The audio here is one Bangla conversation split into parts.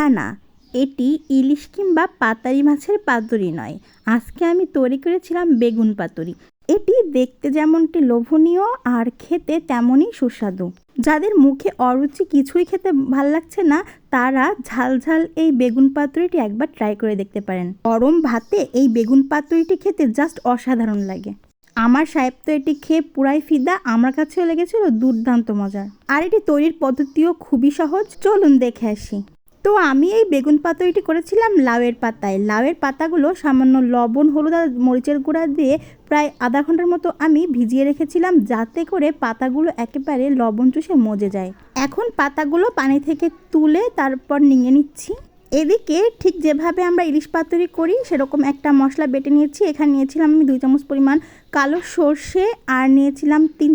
না না। এটি ইলিশ কিংবা পাতারি মাছের পাতুরি নয়। আজকে আমি তৈরি করেছিলাম বেগুন পাতুরি। এটি দেখতে যেমনটি লোভনীয় আর খেতে তেমনই সুস্বাদু। যাদের মুখে অরুচি কিছুই খেতে ভালো লাগছে না, তারা ঝাল ঝাল এই বেগুন পাতুরিটি একবার ট্রাই করে দেখতে পারেন। গরম ভাতে এই বেগুন পাতুরিটি খেতে জাস্ট অসাধারণ লাগে। আমার সাহেব তো এটি খেয়ে পুরাই ফিদা, আমার কাছেও লেগেছিল দুর্দান্ত মজার। আর এটি তৈরির পদ্ধতিও খুবই সহজ। চলুন দেখে আসি। তো আমি এই বেগুন পাতুরিটি করেছিলাম লাউয়ের পাতায়। লাউয়ের পাতাগুলো সামান্য লবণ, হলুদ আর মরিচের গুঁড়া দিয়ে প্রায় আধা ঘণ্টার মতো আমি ভিজিয়ে রেখেছিলাম যাতে করে পাতাগুলো একেবারে লবণ চুষে মজে যায়। এখন পাতাগুলো পানি থেকে তুলে তারপর নিয়ে নিচ্ছি। এদিকে ঠিক যেভাবে আমরা ইলিশ পাতুরি করি, সেরকম একটা মশলা বেটে নিয়েছি। এখানে নিয়েছিলাম আমি দুই চামচ পরিমাণ কালো সর্ষে আর নিয়েছিলাম তিন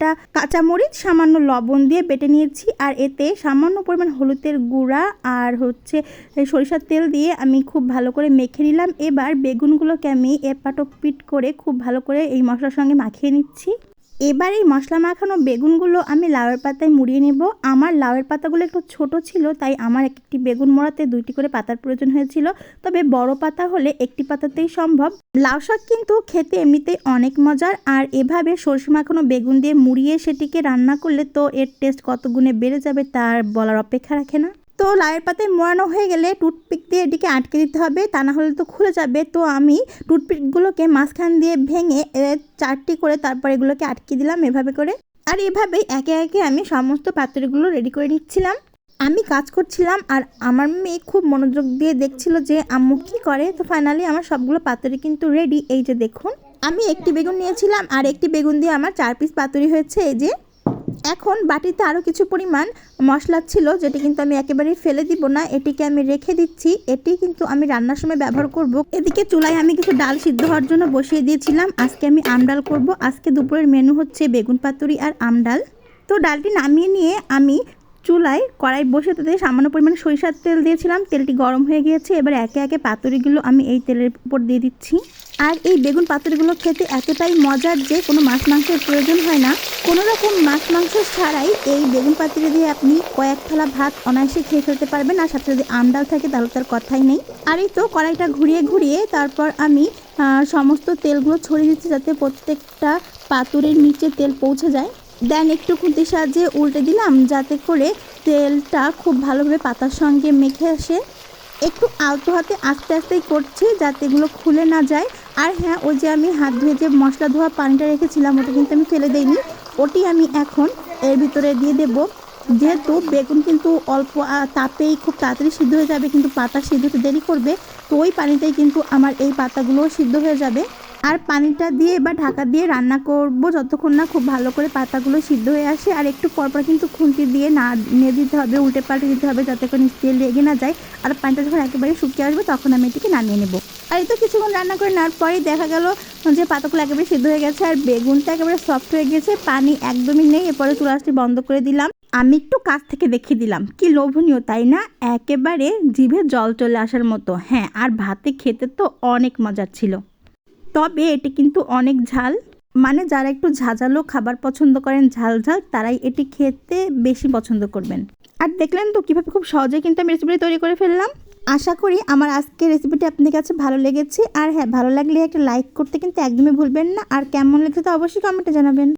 চারটা কাঁচামরিচ, সামান্য লবণ দিয়ে বেটে নিয়েছি। আর এতে সামান্য পরিমাণ হলুদের গুঁড়া আর হচ্ছে সরিষার তেল দিয়ে আমি খুব ভালো করে মেখে নিলাম। এবার বেগুনগুলোকে আমি এপাটক পিট করে খুব ভালো করে এই মশলার সঙ্গে মাখিয়ে নিচ্ছি। এবার এই মশলা মাখানো বেগুনগুলো আমি লাউয়ের পাতায় মুড়িয়ে নেব। আমার লাউয়ের পাতাগুলো একটু ছোট ছিল, তাই আমার একটি বেগুন মোড়াতে দুইটি করে পাতার প্রয়োজন হয়েছিল। তবে বড় পাতা হলে একটি পাতাতেই সম্ভব। লাউ শাক কিন্তু খেতে এমনিতেই অনেক মজার, আর এভাবে সরষে মাখানো বেগুন দিয়ে মুড়িয়ে সেটিকে রান্না করলে তো এর টেস্ট কত গুণে বেড়ে যাবে তার বলার অপেক্ষা রাখে না। তো লাউয়ের পাতায় মোড়ানো হয়ে গেলে টুথপিক দিয়ে এটিকে আটকে দিতে হবে। তা না হলে তো খুলে যাবে। তো আমি টুথপিকগুলোকে মাঝখান দিয়ে ভেঙে চারটি করে তারপর এগুলোকে আটকে দিলাম এভাবে করে। আর এভাবেই একে একে আমি সমস্ত পাত্রগুলো রেডি করে নিচ্ছিলাম। আমি কাজ করছিলাম আর আমার মেয়ে খুব মনোযোগ দিয়ে দেখছিল যে, আম্মু কী করে? তো ফাইনালি আমার সবগুলো পাতুরি কিন্তু রেডি এই যে দেখুন, আমি একটি বেগুন নিয়েছিলাম আর একটি বেগুন দিয়ে আমার চার পিস পাতুরি হয়েছে। এই যে এখন বাটিতে আরও কিছু পরিমাণ মশলা ছিল, যেটি কিন্তু আমি একেবারেই ফেলে দিব না। এটিকে আমি রেখে দিচ্ছি। এটি কিন্তু আমি রান্নার সময় ব্যবহার করব। এদিকে চুলায় আমি কিছু ডাল সিদ্ধ হওয়ার জন্য বসিয়ে দিয়েছিলাম। আজকে আমি আমডাল করব। আজকে দুপুরের মেনু হচ্ছে বেগুন, পাতুরি আর আমডাল তো ডালটি নামিয়ে নিয়ে আমি চুলায় কড়াই বসে তাতে সামান্য পরিমাণে সরিষার তেল দিয়েছিলাম। তেলটি গরম হয়ে গিয়েছে। এবার একে একে পাতুরিগুলো আমি এই তেলের উপর দিয়ে দিচ্ছি। আর এই বেগুন পাতুরিগুলো খেতে এতটাই মজার যে কোনো মাছ মাংসের প্রয়োজন হয় না। কোনো রকম মাছ মাংস ছাড়াই এই বেগুন পাতুরি দিয়ে আপনি কয়েক থালা ভাত অনায়াসে খেয়ে ফেলতে পারবেন। আর সাথে যদি আমডাল থাকে তাহলে তার কথাই নেই। আর এই তো কড়াইটা ঘুরিয়ে ঘুরিয়ে তারপর আমি সমস্ত তেলগুলো ছড়িয়ে দিচ্ছি যাতে প্রত্যেকটা পাতুরির নিচে তেল পৌঁছে যায়। দেন একটু খুঁতির সাহায্যে উল্টে দিলাম যাতে করে তেলটা খুব ভালোভাবে পাতার সঙ্গে মেখে আসে। একটু আলতো হাতে আস্তে আস্তেই করছি যাতে এগুলো খুলে না যায়। আর হ্যাঁ ওই যে আমি হাত ধুয়ে যে মশলা ধোয়া পানিটা রেখেছিলাম, ওটা কিন্তু আমি ফেলে দেইনি। ওটি আমি এখন এর ভিতরে দিয়ে দেব। যেহেতু বেগুন কিন্তু অল্প তাপেই খুব তাড়াতাড়ি সিদ্ধ হয়ে যাবে, কিন্তু পাতা সিদ্ধ হতে দেরি করবে, তো ওই পানিতেই কিন্তু আমার এই পাতাগুলোও সিদ্ধ হয়ে যাবে। আর পানিটা দিয়ে এবার ঢাকা দিয়ে রান্না করব যতক্ষণ না খুব ভালো করে পাতাগুলো সিদ্ধ হয়ে আসে। আর একটু পরপর কিন্তু খুন্তি দিয়ে না নিয়ে দিতে হবে, উল্টে পাল্টে দিতে হবে যাতে করে দিয়ে লেগে না যায়। আর পানিটা যখন একেবারে শুকিয়ে আসবে তখন আমি এটিকে নামিয়ে নেব। আর এই তো কিছুক্ষণ রান্না করে নেওয়ার পরেই দেখা গেল যে পাতাগুলো একেবারে সিদ্ধ হয়ে গেছে আর বেগুনটা একেবারে সফট হয়ে গেছে পানি একদমই নেই। এরপরে চুলাশটি বন্ধ করে দিলাম। আমি একটু কাছ থেকে দেখিয়ে দিলাম, কি লোভনীয়, তাই না? একেবারে জিভে জল চলে আসার মতো। হ্যাঁ আর ভাতে খেতে তো অনেক মজার ছিল। তবে এটি কিন্তু অনেক ঝাল। মানে যারা একটু ঝাঁঝালো খাবার পছন্দ করেন, ঝাল ঝাল, তারাই এটি খেতে বেশি পছন্দ করবেন। আর দেখলেন তো কীভাবে খুব সহজে কিন্তু আমি রেসিপিটি তৈরি করে ফেললাম। আশা করি আমার আজকের রেসিপিটি আপনার কাছে ভালো লেগেছে। আর হ্যাঁ ভালো লাগলে একটা লাইক করতে কিন্তু একদমই ভুলবেন না। আর কেমন লেগেছে তো অবশ্যই কমেন্টে জানাবেন।